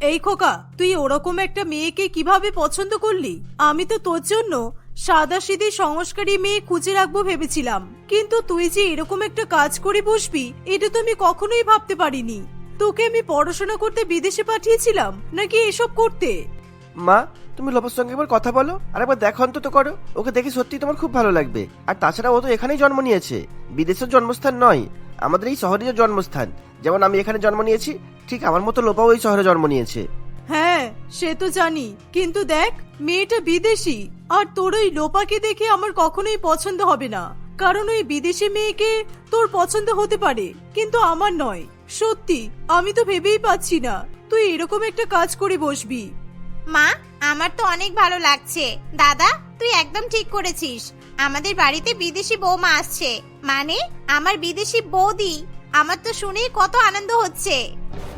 এই খোকা, তুই ওরকম একটা মেয়েকে কীভাবে পছন্দ করলি? আমি তো তোর জন্য সাদা সিধে সংস্কারী মেয়ে খুঁজে রাখব ভেবেছিলাম। কিন্তু তুই যে এরকম একটা কাজ করে বসবি, এটা তো আমি কখনোই ভাবতে পারিনি। তোকে আমি পড়াশোনা করতে বিদেশে পাঠিয়েছিলাম, নাকি এসব করতে? মা, তুমি লোপার সঙ্গে একবার কথা বলো, আর একবার দেখো অন্তত করো। ওকে দেখে সত্যি তোমার খুব ভালো লাগবে। আর তাছাড়া ও তো এখানেই জন্ম নিয়েছে। বিদেশের জন্মস্থান নয়, আমাদের এই শহরের জন্মস্থান। যেমন আমি এখানে জন্ম নিয়েছি ঠিক আমার মতো লোপাও এই শহরে জন্ম নিয়েছে। হ্যাঁ সে তো জানি। কিন্তু দেখ মেয়েটা বিদেশি। আর তোর ওই লোপাকে দেখে আমার কখনোই পছন্দ হবে না। কারণ ওই বিদেশি মেয়েকে তোর পছন্দ হতে পারে কিন্তু আমার নয়। সত্যি আমি তো ভেবেই পাচ্ছি না। তুই এরকম একটা কাজ করে বসবি। মা আমার তো অনেক ভালো লাগছে। দাদা তুই একদম ঠিক করেছিস। আমাদের বাড়িতে বিদেশি বৌমা আসছে। মানে আমার বিদেশি বৌদি। আমার তো শুনেই কত আনন্দ হচ্ছে।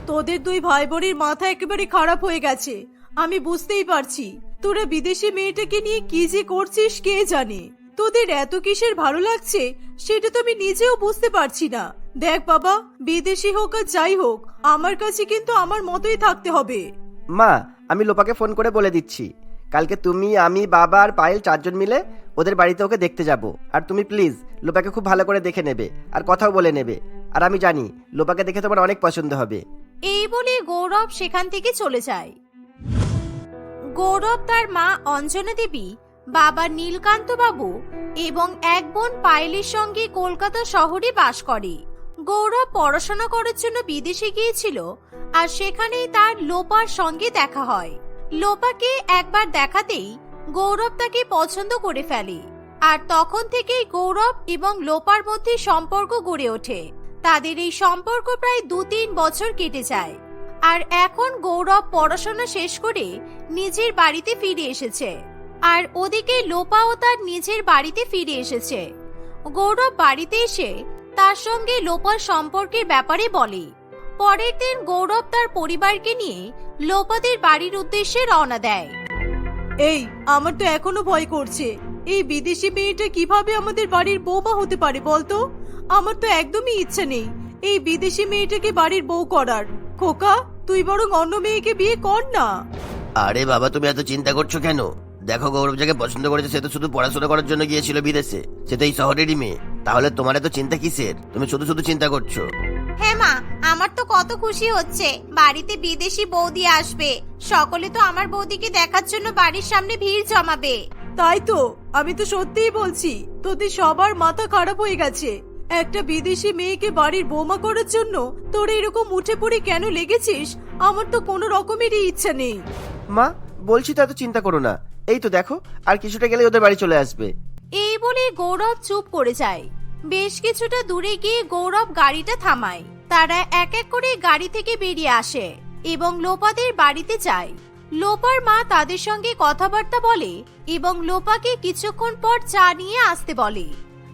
তোদের দুই ভাই বোনের মাথা একেবারে খারাপ হয়ে গেছে। আমি বুঝতেই পারছি। তোরা বিদেশি মেয়েটাকে নিয়ে কি যে করছিস কে জানে? তোদের এত কিসের ভালো লাগছে, সেটা তো আমি নিজেও বুঝতে পারছি না। দেখ বাবা, বিদেশি হোক আর যাই হোক, আমার কাছে কিন্তু আমার মতোই থাকতে হবে। মা, আমি লোপাকে ফোন করে বলে দিচ্ছি। কালকে তুমি, আমি, বাবা আর পায়েল চারজন মিলে ওদের বাড়িতে ওকে দেখতে যাব। আর তুমি প্লিজ, লোপাকে খুব ভালো করে দেখে নেবে। আর কথাও বলে নেবে। আর আমি জানি, লোপাকে দেখে তোমার অনেক পছন্দ হবে। এই বলে গৌরব সেখান থেকে চলে যায়। গৌরব তার মা অঞ্জনা দেবী, বাবা নীলকান্ত বাবু এবং এক বোন পায়েলের সঙ্গে কলকাতা শহরে বাস করে। গৌরব পড়াশোনা করার জন্য বিদেশে গিয়েছিল আর সেখানেই তার লোপার সঙ্গে দেখা হয়। লোপাকে একবার দেখাতেই গৌরব তাকে পছন্দ করে ফেলে। আর তখন থেকেই গৌরব এবং লোপার মধ্যে সম্পর্ক গড়ে ওঠে। তাদের এই সম্পর্ক প্রায় দু তিন বছর কেটে যায়। আর এখন গৌরব পড়াশোনা শেষ করে নিজের বাড়িতে ফিরে এসেছে। আর ওদিকে লোপাও তার নিজের বাড়িতে ফিরে এসেছে। গৌরব বাড়িতে এসে তার সঙ্গে লোপার সম্পর্কের ব্যাপারে বলে। পরের দিন গৌরব তার পরিবারকে নিয়ে লোপাদের বাড়ির উদ্দেশ্যে রওনা দেয়। এই, আমার তো এখনও ভয় করছে। এই বিদেশি মেয়েটা কীভাবে আমাদের বাড়ির বৌমা হতে পারে বলতো? আমার তো একদমই ইচ্ছে নেই। এই বিদেশি মেয়েটাকে বাড়ির বউ করার। খোকা তুই বরং অন্য মেয়েকে বিয়ে কর না। আরে বাবা তুমি এত চিন্তা করছ কেন? দেখো গৌরব যাকে পছন্দ করেছে সে তো শুধু পড়াশোনা করার জন্য গিয়েছিল বিদেশে। সে তো এই শহরেরই মেয়ে। তাহলে তোমার এত চিন্তা কিসের? তুমি শুধু শুধু চিন্তা করছ। হ্যাঁ মা আমার তো কত খুশি হচ্ছে। বাড়িতে বিদেশি বৌদি আসবে। সকলে তো আমার বৌদিকে দেখার জন্য বাড়ির সামনে ভিড় জমাবে। তাই তো আমি তো সত্যিই বলছি তোদের সবার মাথা খারাপ হয়ে গেছে। একটা বিদেশি মেয়েকে বাড়ির বৌমা করার জন্য তোর এরকম উঠে পড়ে কেন লেগেছিস? আমার তো কোনো রকমেরই ইচ্ছা নেই। মা বলছি তো এত চিন্তা করো না। এই তো দেখো আর কিছুটা গেলে ওদের বাড়ি চলে আসবে। এই বলে গৌরব চুপ করে যায়। বেশ কিছুটা দূরে গিয়ে গৌরব গাড়িটা থামায়। তারা এক এক করে গাড়ি থেকে বেরিয়ে আসে এবং লোপাদের বাড়িতে যায়। লোপার মা তাদের সঙ্গে কথাবার্তা বলে এবং লোপাকে কিছুক্ষণ পর চা নিয়ে আসতে বলে।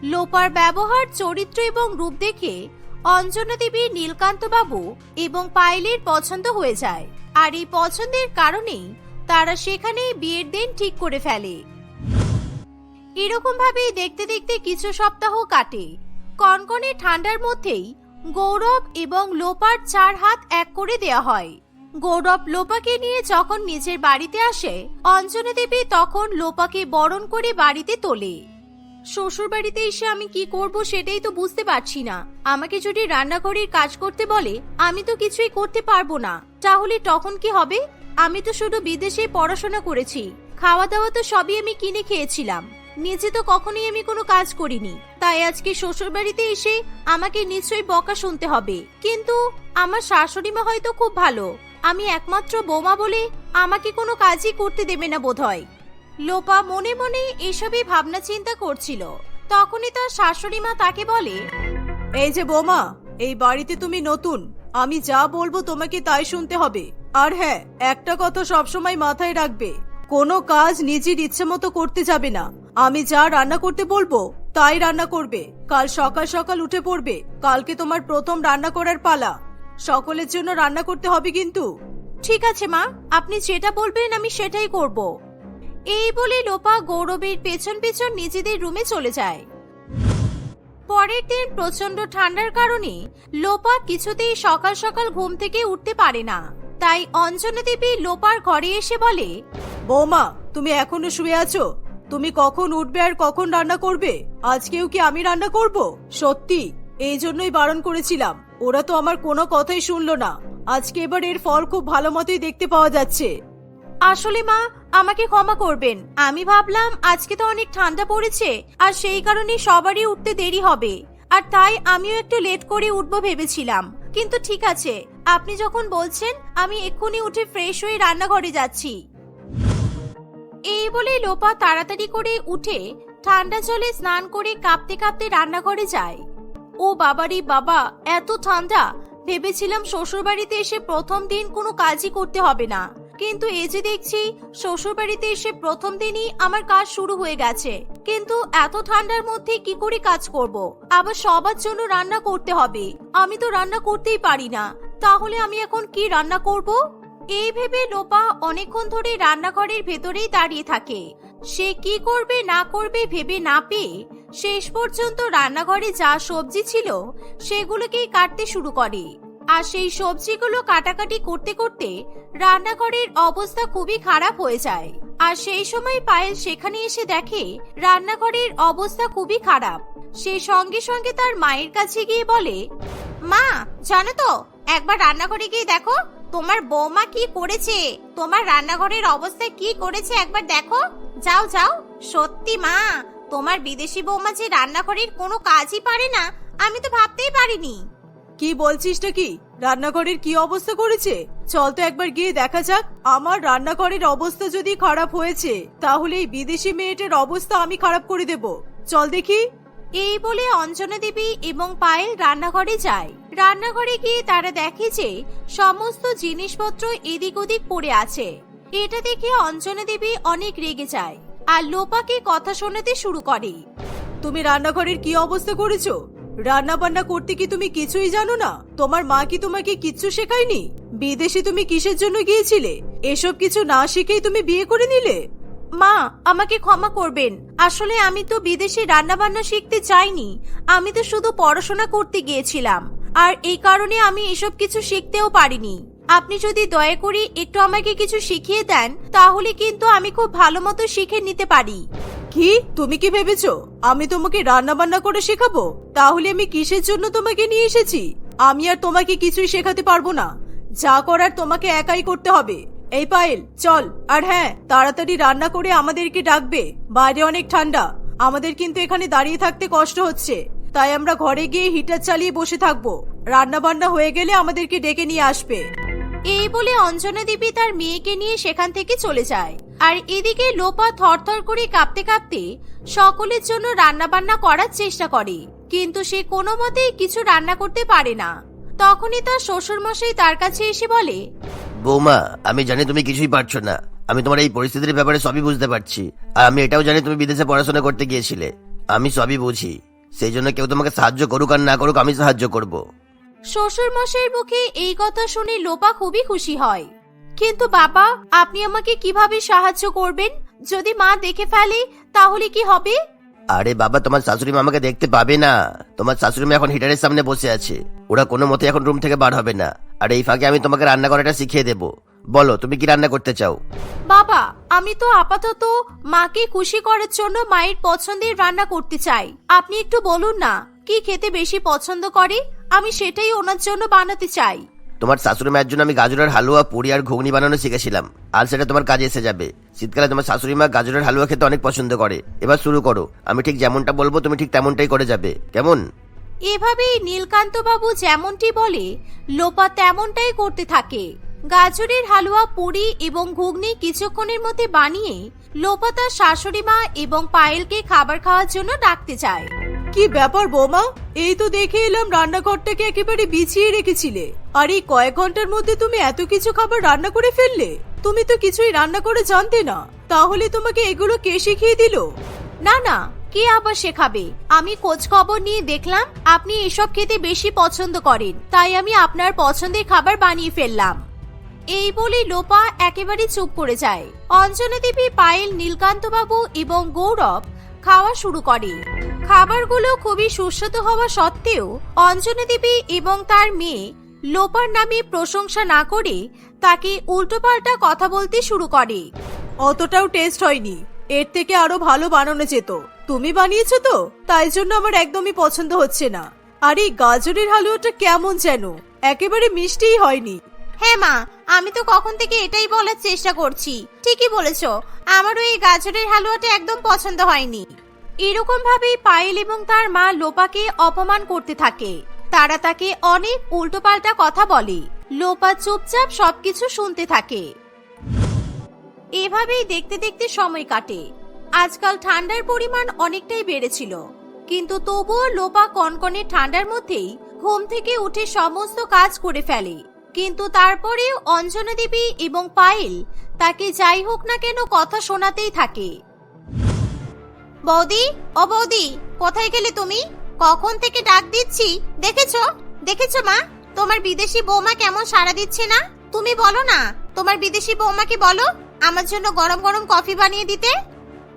লোপার ব্যবহার, চরিত্র এবং রূপ দেখে অঞ্জনা দেবী নীলকান্ত বাবু এবং পায়েলের পছন্দ হয়ে যায়। আর এই পছন্দের কারণেই তারা সেখানেই বিয়ের দিন ঠিক করে ফেলে। এরকম ভাবেই দেখতে দেখতে কিছু সপ্তাহ কাটে। কনকনে ঠান্ডার মধ্যেই গৌরব এবং লোপার চার হাত এক করে দেয়া হয়। গৌরব লোপাকে নিয়ে যখন নিজের বাড়িতে আসে, অঞ্জনা দেবী তখন লোপাকে বরণ করে বাড়িতে তোলে। শ্বশুর বাড়িতে এসে আমি কি করব সেটাই তো বুঝতে পারছি না। আমাকে যদি রান্নাঘরের কাজ করতে বলে, আমি তো কিছুই করতে পারব না। তাহলে তখন কি হবে? আমি তো শুধু বিদেশে পড়াশোনা করেছি। খাওয়া দাওয়া তো সবই আমি কিনে খেয়েছিলাম। নিজে তো কখনোই আমি কোনো কাজ করিনি। তাই আজকে শ্বশুর বাড়িতে এসে আমাকে নিশ্চয়ই বকা শুনতে হবে। কিন্তু আমার শাশুড়ি মা হয়তো খুব ভালো। আমি একমাত্র বোমা বলে আমাকে কোনো কাজই করতে দেবে না বোধহয়। লোপা মনে মনে এসবই ভাবনা চিন্তা করছিল। তখনই তার শাশুড়ি মা তাকে বলে এই যে বোমা এই বাড়িতে তুমি নতুন। আমি যা বলব তোমাকে তাই শুনতে হবে। আর হ্যাঁ একটা কথা সবসময় মাথায় রাখবে। কোনো কাজ নিজের ইচ্ছে মতো করতে যাবে না। আমি যা রান্না করতে বলব তাই রান্না করবে। কাল সকাল সকাল উঠে পড়বে। কালকে তোমার প্রথম রান্না করার পালা। সকলের জন্য রান্না করতে হবে কিন্তু? ঠিক আছে মা আপনি যেটা বলবেন আমি সেটাই করব। এই বলে লোপা গৌরবের পেছন পেছন নিজেদের রুমে চলে যায়। পরের দিন প্রচণ্ড ঠান্ডার কারণে লোপা কিছুতেই সকাল সকাল ঘুম থেকে উঠতে পারে না। তাই অঞ্জনা দেবী লোপার ঘরে এসে বলে বৌমা তুমি এখনও শুয়ে আছো? তুমি কখন উঠবে আর কখন রান্না করবে? আজকেও কি আমি রান্না করব? সত্যি এই জন্যই বারণ করেছিলাম। ওরা তো আমার কোনো কথাই শুনলো না। আজকে এবার এর ফল খুব ভালো মতোই দেখতে পাওয়া যাচ্ছে। আসলে মা আমাকে ক্ষমা করবেন। আমি ভাবলাম, আজকে তো অনেক ঠান্ডা পড়েছে, আর সেই কারণে সবারই উঠতে দেরি হবে। আর তাই আমিও একটু লেট করে উঠবো ভেবেছিলাম। কিন্তু ঠিক আছে, আপনি যখন বলছেন, আমি এক্ষুনি উঠে ফ্রেশ হয়ে রান্নাঘরে যাচ্ছি। এই বলে লোপা তাড়াতাড়ি করে উঠে ঠান্ডা জলে স্নান করে কাঁপতে কাঁপতে রান্নাঘরে যায়। ও বাবারি বাবা, এত ঠান্ডা! ভেবেছিলাম শ্বশুর বাড়িতে এসে প্রথম দিন কোনো কাজই করতে হবে না। কিন্তু এই যে দেখছি শ্বশুর বাড়িতে এসে প্রথম দিনই আমার কাজ শুরু হয়ে গেছে। কিন্তু এত ঠান্ডার মধ্যে কি করে কাজ করব? আবার সবার জন্য রান্না করতে হবে। আমি তো রান্না করতেই পারি না। তাহলে আমি এখন কি রান্না করব? এই ভেবে লোপা অনেকক্ষণ ধরে রান্নাঘরের ভেতরেই দাঁড়িয়ে থাকে। সে কি করবে, না করবে ভেবে না পেয়ে শেষ পর্যন্ত রান্নাঘরে যা সবজি ছিল, সেগুলোকেই কাটতে শুরু করে। আর সেই সবজিগুলো কাটাকাটি করতে করতে রান্নাঘরের অবস্থা খুবই খারাপ হয়ে যায়। আর সেই সময় পায়েল সেখানে এসে দেখে রান্নাঘরের অবস্থা খুবই খারাপ। সে সঙ্গে সঙ্গে তার মায়ের কাছে গিয়ে বলে, মা, জানো তো, একবার রান্নাঘরে গিয়ে দেখো, তোমার বৌমা কি করেছে? তোমার রান্নাঘরের অবস্থা কি করেছে একবার দেখো। যাও যাও, সত্যি মা, তোমার বিদেশি বৌমা যে রান্নাঘরের কোনো কাজই পারে না, আমি তো ভাবতেই পারিনি। কি বলছিসটা কি রান্নাঘরের কি অবস্থা করেছে? চল তো একবার গিয়ে দেখা যাক। আমার রান্নাঘরের অবস্থা যদি খারাপ হয়েছে তাহলে এই বিদেশি মেয়েটার অবস্থা আমি খারাপ করে দেব। চল দেখি। এই বলে অঞ্জনা দেবী এবং পায়েল রান্নাঘরে যায়। রান্নাঘরে গিয়ে তারা দেখে যে সমস্ত জিনিসপত্র এদিক ওদিক পড়ে আছে। এটা দেখে অঞ্জনা দেবী অনেক রেগে যায় আর লোপাকে কথা শোনাতে শুরু করে। তুমি রান্নাঘরের কি অবস্থা করেছ? রান্না বান্না করতে কি তুমি কিছুই জানো না? তোমার মা কি তোমাকে কিচ্ছু শেখায়নি? বিদেশে তুমি কিসের জন্য গিয়েছিলে? এসব কিছু না শিখেই তুমি বিয়ে করে নিলে? মা, আমাকে ক্ষমা করবেন। আসলে আমি তো বিদেশে রান্না বান্না শিখতে চাইনি। আমি তো শুধু পড়াশোনা করতে গিয়েছিলাম। আর এই কারণে আমি এসব কিছু শিখতেও পারিনি। আপনি যদি দয়া করে একটু আমাকে কিছু শিখিয়ে দেন, তাহলে কিন্তু আমি খুব ভালো মতো শিখে নিতে পারি। কি তুমি কি ভেবেছো? আমি তোমাকে রান্না বান্না করে শেখাবো? তাহলে আমি কিসের জন্য তোমাকে নিয়ে এসেছি? আমি আর তোমাকে কিছুই শেখাতে পারব না। যা করার তোমাকে একাই করতে হবে। এই পায়েল, চল। আর হ্যাঁ তাড়াতাড়ি রান্না করে আমাদেরকে ডাকবে। বাইরে অনেক ঠান্ডা। আমাদের কিন্তু এখানে দাঁড়িয়ে থাকতে কষ্ট হচ্ছে। তাই আমরা ঘরে গিয়ে হিটার চালিয়ে বসে থাকব। রান্না বান্না হয়ে গেলে আমাদেরকে ডেকে নিয়ে আসবে। এই বলে অঞ্জনা দেবী তার মেয়েকে নিয়ে সেখান থেকে চলে যায়। আর এদিকে লোপা থরথর করে কাঁপতে কাঁপতে সকলের জন্য রান্না বান্না করার চেষ্টা করে কিন্তু সে কোনো মতেই কিছু রান্না করতে পারে না। তখনই তার শ্বশুর মশাই তার কাছে এসে বলে বৌমা আমি জানি তুমি কিছুই পারছ না। আমি তোমার এই পরিস্থিতির ব্যাপারে সবই বুঝতে পারছি। আর আমি এটাও জানি তুমি বিদেশে পড়াশোনা করতে গিয়েছিলে। আমি সবই বুঝি। সেই জন্য কেউ তোমাকে সাহায্য করুক আর না করুক আমি সাহায্য করব। শ্বশুর মশাইয়ের মুখে এই কথা শুনে লোপা খুবই খুশি হয়। কিন্তু বাবা আপনি আমাকে কীভাবে সাহায্য করবেন? যদি মা দেখে ফেলে তাহলে কি হবে? আরে বাবা তোমার শাশুড়ি মা আমাকে দেখতে পাবে না। তোমার শাশুড়ি মা এখন হিটারের সামনে বসে আছে। ওরা কোনো মতে এখন রুম থেকে বার হবে না। আর এই ফাঁকে আমি তোমাকে রান্না করাটা শিখিয়ে দেবো। বলো তুমি কি রান্না করতে চাও? বাবা আমি তো আপাতত মাকে খুশি করার জন্য মায়ের পছন্দের রান্না করতে চাই। আপনি একটু বলুন না কি খেতে বেশি পছন্দ করে? আমি সেটাই ওনার জন্য বানাতে চাই। তোমার শাশুড়ি মায়ের জন্য আমি গাজরের হালুয়া পুরি আর ঘুগনি বানানো শিখেছিলাম। আর সেটা তোমার কাজে এসে যাবে। শীতকালে তোমার শাশুড়ি মা গাজরের হালুয়া খেতে অনেক পছন্দ করে। এবার শুরু করো। আমি ঠিক যেমনটা বলব তুমি ঠিক তেমনটাই করে যাবে। কেমন? এভাবেই নীলকান্ত বাবু যেমনটি বলে লোপা তেমনটাই করতে থাকে। গাজরের হালুয়া পুরি এবং ঘুগনি কিছুক্ষণের মধ্যে বানিয়ে লোপা তার শাশুড়ি মা এবং পায়েলকে খাবার খাওয়ার জন্য ডাকতে চায়। কি ব্যাপার বৌমা? এই তো দেখে এলাম রান্নাঘরটাকে একেবারে বিছিয়ে রেখেছিলে। আর এই কয়েক ঘণ্টার মধ্যে তুমি এত কিছু খাবার রান্না করে ফেললে? তুমি তো কিছুই রান্না করে জানতে না। তাহলে তোমাকে এগুলো কে শিখিয়ে দিল? না না, কে আবার শেখাবে? আমি খোঁজ খবর নিয়ে দেখলাম, আপনি এসব খেতে বেশি পছন্দ করেন। তাই আমি আপনার পছন্দের খাবার বানিয়ে ফেললাম। এই বলে লোপা একেবারে চুপ করে যায়। অঞ্জনা দেবী পায়েল নীলকান্ত বাবু এবং গৌরব খাওয়া শুরু করে। খাবারগুলো খুবই সুস্বাদু হওয়া সত্ত্বেও অঞ্জনা দেবী এবং তার মেয়ে লোপার নামে প্রশংসা না করে তাকে উল্টোপাল্টা কথা বলতে শুরু করে। অতটাও টেস্ট হয়নি। এর থেকে আরও ভালো বানানো যেত। তুমি বানিয়েছো তো? তাই জন্য আমার একদমই পছন্দ হচ্ছে না। আর এই গাজরের হালুয়াটা কেমন যেন? একেবারে মিষ্টিই হয়নি। হ্যাঁ মা আমি তো কখন থেকে এটাই বলার চেষ্টা করছি। ঠিকই বলেছ আমারও এই গাজরের হালুয়াটা একদম পছন্দ হয়নি। এরকম ভাবেই পায়েল এবং তার মা লোপাকে অপমান করতে থাকে। তারা তাকে অনেক উল্টোপাল্টা কথা বলে। লোপা চুপচাপ সবকিছু শুনতে থাকে। এভাবেই দেখতে দেখতে সময় কাটে। আজকাল ঠান্ডার পরিমাণ অনেকটাই বেড়েছিল। কিন্তু তবুও লোপা কনকনে ঠান্ডার মধ্যেই ঘুম থেকে উঠে সমস্ত কাজ করে ফেলে। কিন্তু তারপরেও অঞ্জনা দেবী এবং পায়েল তাকে যাই হোক না কেন কথা শোনাতেই থাকে। বৌদি, ও বৌদি, কোথায় গেলে তুমি? কখন থেকে ডাক দিচ্ছি? দেখেছ? দেখেছ মা? তোমার বিদেশি বৌমা কেমন সাড়া দিচ্ছে না? তুমি বলো না। তোমার বিদেশি বৌমাকে বলো? আমার জন্য গরম গরম কফি বানিয়ে দিতে?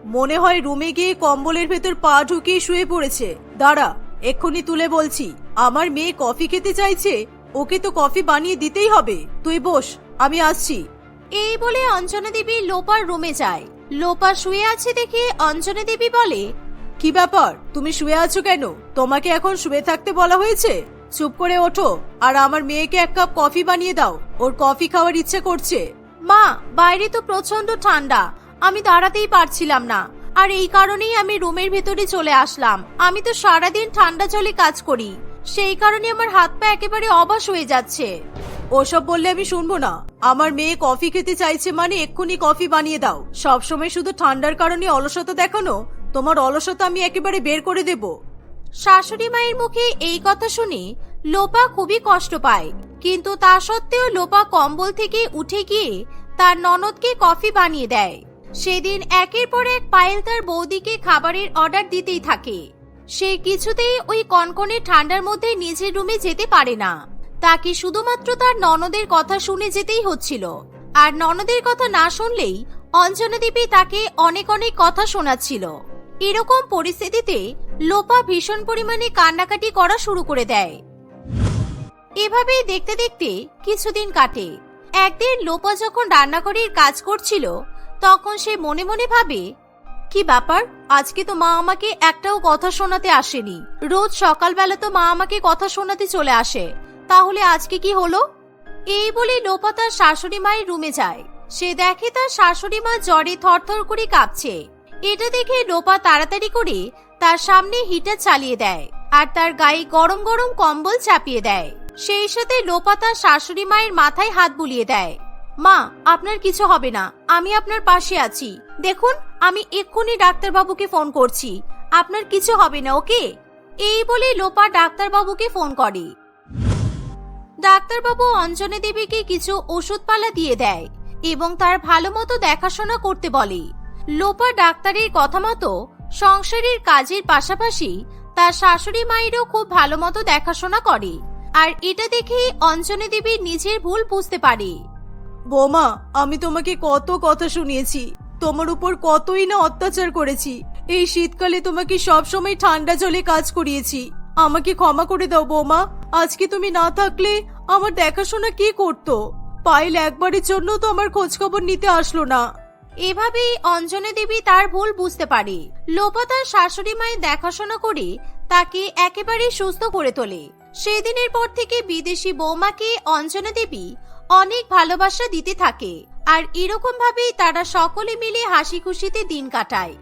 মনে হয় রুমে গিয়ে কম্বলের ভেতর পা ঢুকিয়ে শুয়ে পড়েছে। দাঁড়া এক্ষুনি তুলে বলছি। আমার মেয়ে কফি খেতে চাইছে। ওকে তো কফি বানিয়ে দিতেই হবে। তুই বস আমি আসছি। এই বলে অঞ্জনা দেবী লোপার রুমে যায়। লোপা শুয়ে আছে দেখে অঞ্জনা দেবী বলে কি ব্যাপার? তুমি শুয়ে আছো কেন? তোমাকে এখন শুয়ে থাকতে বলা হয়েছে? চুপ করে ওঠো আর আমার মেয়েকে এক কাপ কফি বানিয়ে দাও। ওর কফি খাওয়ার ইচ্ছে করছে। মা বাইরে তো প্রচণ্ড ঠান্ডা। আমি দাঁড়াতেই পারছিলাম না। আর এই কারণেই আমি রুমের ভেতরে চলে আসলাম। আমি তো সারাদিন ঠান্ডা জলে কাজ করি। সেই কারণে আমার হাত পা একেবারে অবাস হয়ে যাচ্ছে। ওসব বললে আমি শুনব না। আমার মেয়ে কফি খেতে চাইছে মানে এক্ষুনি কফি বানিয়ে দাও। সবসময় শুধু ঠান্ডার কারণে অলসতা দেখানো তোমার অলসতা আমি একেবারে বের করে দেব। শাশুড়ি মায়ের মুখে এই কথা শুনে লোপা খুবই কষ্ট পায়, কিন্তু তা সত্ত্বেও লোপা কম্বল থেকে উঠে গিয়ে তার ননদকে কফি বানিয়ে দেয়। সেদিন একের পর এক পায়েল তার বৌদিকে খাবারের অর্ডার দিতেই থাকে। সে কিছুতেই ওই কনকনে ঠান্ডার মধ্যে নিজের রুমে যেতে পারে না। তাকে শুধুমাত্র তার ননদের কথা শুনে যেতেই হচ্ছিল। আর ননদের কথা না শুনলেই অঞ্জনা দেবী তাকে অনেক অনেক কথা শোনাচ্ছিল। এরকম পরিস্থিতিতে লোপা ভীষণ পরিমাণে কান্নাকাটি করা শুরু করে দেয়। এভাবেই দেখতে দেখতে কিছুদিন কাটে। একদিন লোপা যখন রান্নাঘরের কাজ করছিল, তখন সে মনে মনে ভাবে, কি ব্যাপার? আজকে তো মা আমাকে একটাও কথা শোনাতে আসেনি। রোজ সকালবেলা তো মা আমাকে কথা শোনাতে চলে আসে। তাহলে আজকে কি হলো? এই বলে লোপা তার শাশুড়ি মায়ের রুমে যায়। সে দেখে তার শাশুড়ি মা জ্বরে থরথর করে কাঁপছে। এটা দেখে লোপা তাড়াতাড়ি করে তার সামনে হিটার চালিয়ে দেয় আর তার গায়ে গরম গরম কম্বল চাপিয়ে দেয়। সেই সাথে লোপা তার শাশুড়ি মায়ের মাথায় হাত বুলিয়ে দেয়। মা, আপনার কিছু হবে না, আমি আপনার পাশে আছি। দেখুন, আমি এক্ষুনি ডাক্তারবাবুকে ফোন করছি। আপনার কিছু হবে না, ওকে? এই বলে লোপা ডাক্তারবাবুকে ফোন করে। ডাক্তারবাবু অঞ্জনা দেবীকে কিছু ওষুধপালা দিয়ে দেয় এবং তার ভালো মতো দেখাশোনা করতে বলে। লোপা ডাক্তারের কথা মতো সংসারের কাজের পাশাপাশি তার শাশুড়ি মায়েরও খুব ভালো মতো দেখাশোনা করে। আর এটা দেখেই অঞ্জনা দেবী নিজের ভুল বুঝতে পারে। বৌমা, আমি তোমাকে কত কথা শুনিয়েছি। তোমার উপর কতই না অত্যাচার করেছি। এই শীতকালে তোমাকে সব সময় ঠান্ডা জলে কাজ করিয়েছি। আমাকে ক্ষমা করে দাও বৌমা। আজকে তুমি না থাকলে আমার দেখাশোনা কি করতো? পাইল একবারের জন্য তো আমার খোঁজ খবর নিতে আসলো না। এভাবেই অঞ্জনে দেবী তার ভুল বুঝতে পারে। লোপা তার শাশুড়ি মায়ের দেখাশোনা করে তাকে একেবারে সুস্থ করে তোলে। সেদিনের পর থেকে বিদেশি বৌমাকে অঞ্জনা দেবী অনেক ভালোবাসা দিতে থাকে। আর এরকম ভাবেই তারা সকলে মিলে হাসি খুশিতে দিন কাটায়।